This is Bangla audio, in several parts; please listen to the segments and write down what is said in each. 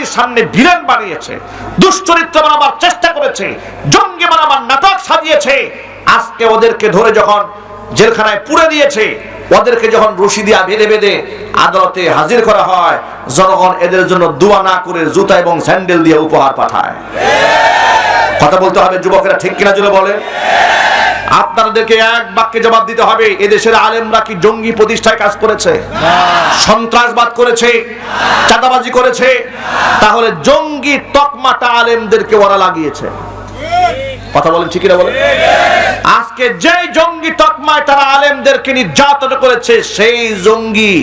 জাতির সামনে ভিলেন বানিয়েছে, দুশ্চরিত্র বানাবার চেষ্টা করেছে, জঙ্গি বানাবার নাটক সাজিয়েছে। আজকে ওদেরকে ধরে যখন জেলখানায় পুড়ে দিয়েছে, ওদেরকে যখন রশি দিয়া বেঁধে বেঁধে আদালতে হাজির করা হয়, জনগণ এদের জন্য দোয়া না করে জুতা এবং স্যান্ডেল দিয়ে উপহার পাঠায়। কথা বলতে হবে যুবকেরা, ঠিক কিনা জুড়ে বলে? আপনাদেরকে এক বাক্যে জবাব দিতে হবে, এদেশের আলেমরা কি জঙ্গি প্রতিষ্ঠায় কাজ করেছে? সন্ত্রাসবাদ করেছে? চাঁদাবাজি করেছে? তাহলে জঙ্গি তকমাটা আলেমদেরকে ওরা লাগিয়েছে। কথা বলেন ঠিকই বলেন? আজকে যে জঙ্গি তকমায় তারা আলেমদেরকে নির্যাতন করেছে, সেই জঙ্গি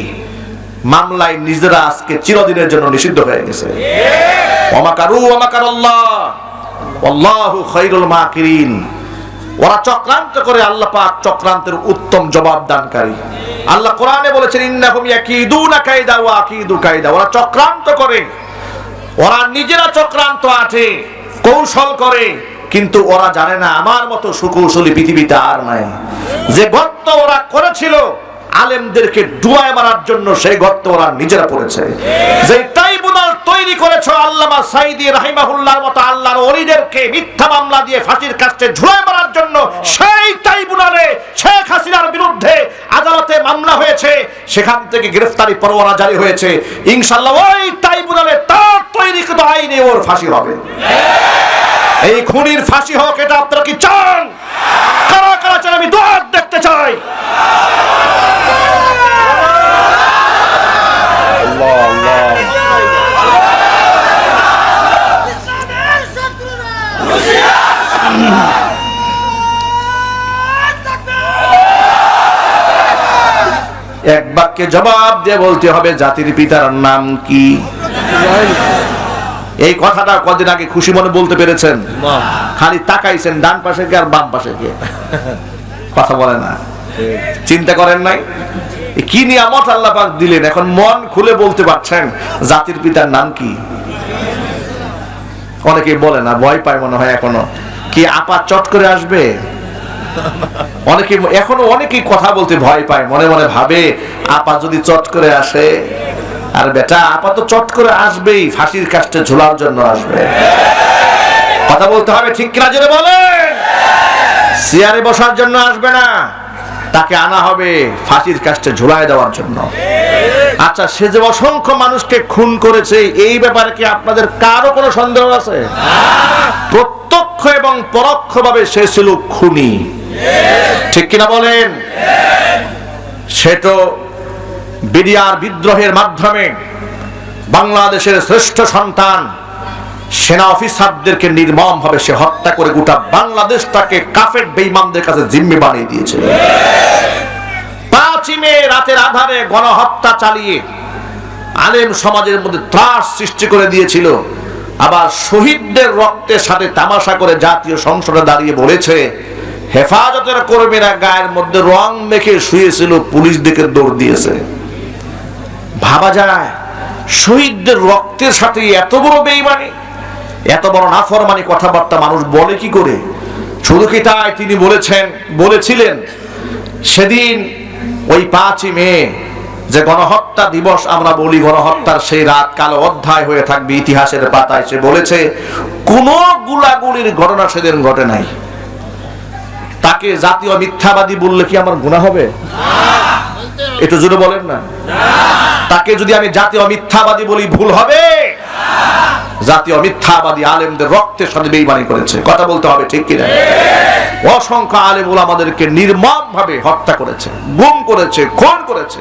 মামলায় নিজেরা আজকে চিরদিনের জন্য নিষিদ্ধ হয়ে গেছে। ওমাকারু ওমাকার আল্লাহ আল্লাহু খাইরুল মাকিরিন। ওরা চক্রান্ত করে আল্লাহ পাক চক্রান্তের উত্তম জবাব দানকারী। আল্লাহ কোরআনে বলেছেন, ইন্নাহুম ইয়াকিদুনা কায়দা ওয়া আকিদু কায়দা ওরা চক্রান্ত করে। ওরা নিজেরা চক্রান্ত আছে কৌশল করে, কিন্তু ওরা জানে না, আমার মতো সুকৌশলী পৃথিবীতে আর নাই। যে গর্ত ওরা করেছিল, আলেমদেরকে ডুবায় মারার জন্য সেই গর্ত ওরা নিজেরা পড়েছে। যে ট্রাইব্যুনাল তৈরি করেছে আল্লামা সাইদি রাহিমাহুল্লাহর মতো আল্লাহর ওলিদেরকে মিথ্যা মামলা দিয়ে ফাঁসির কাছে ঝুলায় মারার জন্য সেই ট্রাইব্যুনালে শেখ হাসিনার বিরুদ্ধে আদালতে মামলা হয়েছে। সেখান থেকে গ্রেফতারি পরোয়ানা জারি হয়েছে। ইনশাআল্লাহ ওই ট্রাইব্যুনালে তার তৈরিকৃত আইনে ওর ফাঁসি হবে। এই খুনির ফাঁসি হোক, এটা আপনারা কি চান? কারা কারা চান? আমি দোয়ার বাক্যে জবাব দিয়ে বলতে হবে, জাতির পিতার নাম কি? এই কথাটা কদিন আগে খুশি মনে বলতে পেরেছেন? খালি তাকাইছেন, ডান পাশে কে আর বাম পাশে কে? কথা বলে না। চিন্তা করেন নাই? কি নিয়ামত আল্লাহ পাক দিলেন? এখন মন খুলে বলতে পারছেন, জাতির পিতার নাম কি? অনেকে বলে না, ভয় পায় মনে হয় এখনও। কি আপা চট করে আসবে? অনেকে এখনও অনেকেই কথা বলতে ভয় পায়, মনে মনে ভাবে, আপা যদি চট করে আসে, আর বেটা, আপা তো চট করে আসবেই, ফাঁসির কাছে ঝোলার জন্য আসবে। কথা বলতে হবে ঠিক কিনা জেনে বলেন? চেয়ারে বসার জন্য আসবে না, তাকে আনা হবে ফাঁসির কাছে ঝুলায় দেওয়ার জন্য। আচ্ছা সে যে অসংখ্য মানুষকে খুন করেছে, এই ব্যাপারে কি আপনাদের কারও কোনো সন্দেহ আছে? প্রত্যক্ষ এবং পরোক্ষভাবে সে ছিল খুনি। ঠিক কিনা বলেন? সে তো বিডিআর বিদ্রোহের মাধ্যমে বাংলাদেশের শ্রেষ্ঠ সন্তান, সেনা অফিসারদেরকে নির্মম ভাবে সে হত্যা করে গোটা বাংলাদেশটাকে কাফের বেইমানদের কাছে জিম্মি বানিয়ে দিয়েছিল পাঁচই রাতের আধারে গণহত্যা চালিয়ে আলেম সমাজের মধ্যে ত্রাস সৃষ্টি করে দিয়েছিল। আবার শহীদদের রক্তের সাথে তামাশা করে জাতীয় সংসদে দাঁড়িয়ে বলেছে হেফাজতের কর্মীরা গায়ের মধ্যে রং মেখে শুয়েছিল, পুলিশ দিকে দৌড় দিয়েছে। ভাবা যায়, শহীদদের রক্তের সাথে এত বড় বেইমানি, এত বড় নাফরমানি কথাবার্তা মানুষ বলে কি করে? শুধু কি তাই তিনি বলেছেন, বলেছিলেন, সেদিন ওই পাঁচই মে যে গণহত্যা দিবস আমরা বলি, গণহত্যার সেই রাত কালো অধ্যায় হয়ে থাকবে ইতিহাসের পাতায় সে বলেছে, কোন গুলাগুলির ঘটনা সেদিন ঘটে নাই। তাকে জাতীয় মিথ্যাবাদী বললে কি আমার গুণা হবে? একটু জোরে বলেন না। তাকে যদি আমি জাতীয় মিথ্যাবাদী বলি, ভুল হবে? জাতীয় মিথ্যাবাদী আলেমদের রক্তের সাথে বেইমানি করেছে। কথা বলতে হবে ঠিক কিনা? অসংখ্য আলেম আমাদেরকে নির্মম ভাবে হত্যা করেছে, গুম করেছে, খুন করেছে।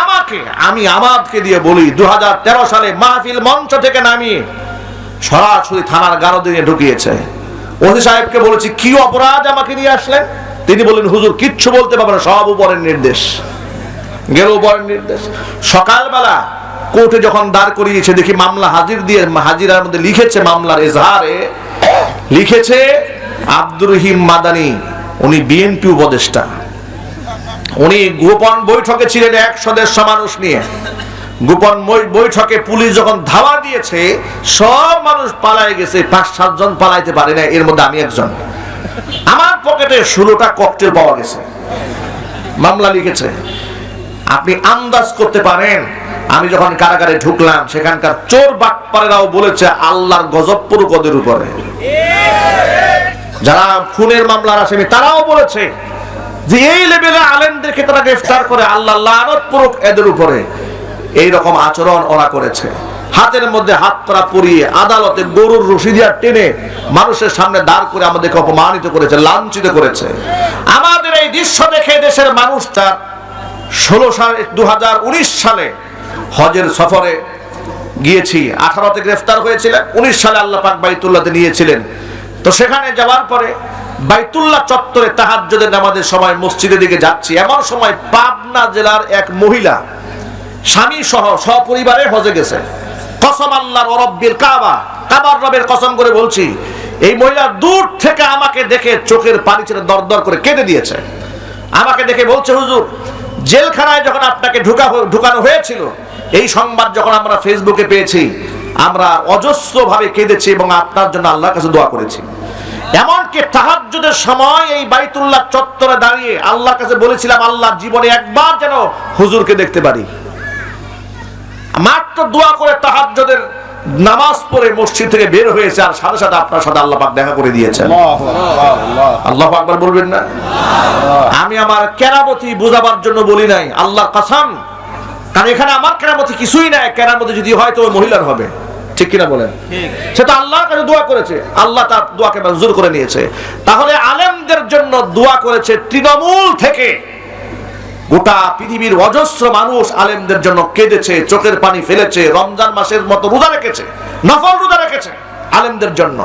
আমাকে, আমি আমাদকে দিয়ে বলি দু হাজার তেরো সালে মাহফিল মঞ্চ থেকে নামিয়ে সরাসরি থানার গারো দিয়ে ঢুকিয়েছে। ওসি সাহেবকে বলেছি, কি অপরাধ আমাকে নিয়ে আসলেন তিনি বললেন, হুজুর, কিচ্ছু বলতে পারবেন না, সব উপরের নির্দেশ। গেল উপরের নির্দেশ। সকালবেলা কোর্টে যখন দাঁড় করিয়েছে, দেখি মামলা হাজির দিয়ে, হাজিরার মধ্যে লিখেছে মামলার এজাহারে, লিখেছে আব্দুর রহিম মাদানি, উনি বিএনপি উপদেষ্টা। উনি গোপন বৈঠকে ছিলেন এক দেড়শো মানুষ নিয়ে। গোপন বৈঠকে পুলিশ যখন ধাওয়া দিয়েছে, সব মানুষ পালায় গেছে, পাঁচ, সাতজন পালাইতে পারে না এর মধ্যে আমি একজন। আমার পকেটে ষোলোটা ককটেল পাওয়া গেছে। মামলা লিখেছে, আপনি আন্দাজ করতে পারেন? আমি যখন কারাগারে ঢুকলাম, সেখানকার চোর বাটপারেরাও বলেছে, আল্লাহর গজব পুরো কদের উপরে। যারা খুনের মামলার আসামি, তারাও বলেছে যে, এই লেভেলে আলেমদেরকে তারা গ্রেফতার করে, আল্লাহ লানত পুরুক এদের উপরে। এই রকম আচরণ ওরা করেছে। হাতের মধ্যে হাত পরা পরিয়ে আদালতে গরুর রশি দিয়া টেনে মানুষের সামনে দাঁড় করে আমাদেরকে অপমানিত করেছে, লাঞ্ছিত করেছে। আমাদের এই দৃশ্য দেখে দেশের মানুষটা ষোলো সাল দু সালে হজের সফরে গিয়েছি। আঠারোতে গ্রেফতার হয়েছিলেন, উনিশ সালে আল্লাহ পাক বাইতুল্লাহতে নিয়েছিলেন। তো সেখানে যাওয়ার পরে বাইতুল্লাহ চত্বরে তাহাজ্জুদের নামাজের সময় মসজিদের দিকে যাচ্ছি। এমন সময় পাবনা জেলার এক মহিলা স্বামী সহ সপরিবারে হজে গেছে। কসম আল্লাহর রব্বিল কাবা। কাবার রবের কসম করে বলছি, এই মহিলা দূর থেকে আমাকে দেখে চোখের পানি ছেড়ে দরদর করে কেঁদে দিয়েছে। আমাকে দেখে বলছে, হুজুর, জেলখানায় যখন আপনাকে ঢুকা ঢুকানো হয়েছিল, এই সংবাদ যখন আমরা ফেসবুকে পেয়েছি, আমরা অজস্র ভাবে কেঁদেছি এবং আপনার জন্য আল্লাহর কাছে দোয়া করেছি। এমনকি তাহাজ্জুদের সময় এই বাইতুল্লাহ চত্বরে দাঁড়িয়ে আল্লাহর কাছে বলেছিলাম, আল্লাহ জীবনে একবার যেন হুজুরকে দেখতে পারি। মাত্র দোয়া করে তাহাজ্জুদের নামাজ পড়ে মসজিদ থেকে বের হয়েছে আর সাথে সাথে আপনার সাথে আল্লাহ পাক দেখা করে দিয়েছেন। আল্লাহ আকবার বলবেন না? আমি আমার কেরামতি বোঝাবার জন্য বলি নাই আল্লাহ কাসাম। কারণ এখানে আমার কেরামতি কিছুই নাই কেরামতি যদি হয় তো ওই মহিলার হবে। ঠিক কিনা বলেন? সে তো আল্লাহর কাছে দোয়া করেছে আল্লাহ তার দোয়াকে মঞ্জুর করে নিয়েছে। তাহলে আলেমদের জন্য দোয়া করেছে তৃণমূল থেকে। গোটা পৃথিবীর অজস্র মানুষ আলেমদের জন্য কেঁদেছে, চোখের পানি ফেলেছে, রমজান মাসের মতো রোজা রেখেছে, নফল রোজা রেখেছে আলেমদের জন্য।